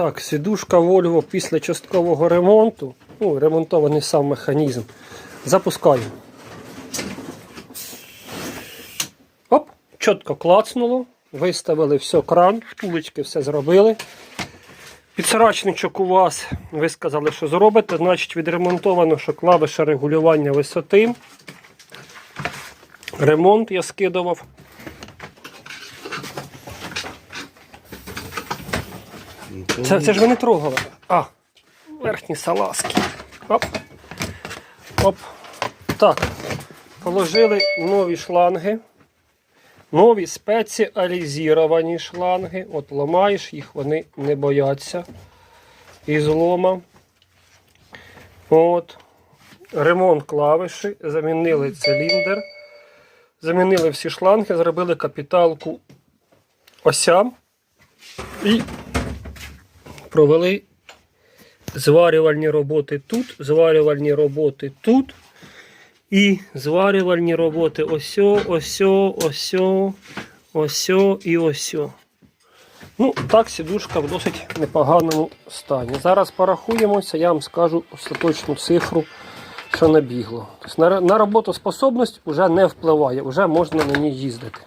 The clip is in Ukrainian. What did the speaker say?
Так, сідушка Volvo після часткового ремонту. Ну, ремонтований сам механізм. Запускаю. Оп, чітко клацнуло. Виставили все кран, втулечки все зробили. Підсрачничок у вас, ви сказали, що зробите, значить відремонтовано, що клавиша регулювання висоти. Ремонт я скидував. Це, це ж ви не трогали. А, верхні салазки. Оп. Оп. Так. Положили нові шланги. Нові спеціалізовані шланги. От ламаєш їх, вони не бояться і злома. От. Ремонт клавіші, замінили циліндр, замінили всі шланги, зробили капіталку осям і провели зварювальні роботи тут, зварювальні роботи тут. І зварювальні роботи осьо, осьо, осьо, осьо і осьо. Ну, так, сідушка в досить непоганому стані. Зараз порахуємося, я вам скажу остаточну цифру, що набігло. Тобто на, роботоспособність вже не впливає, вже можна на ній їздити.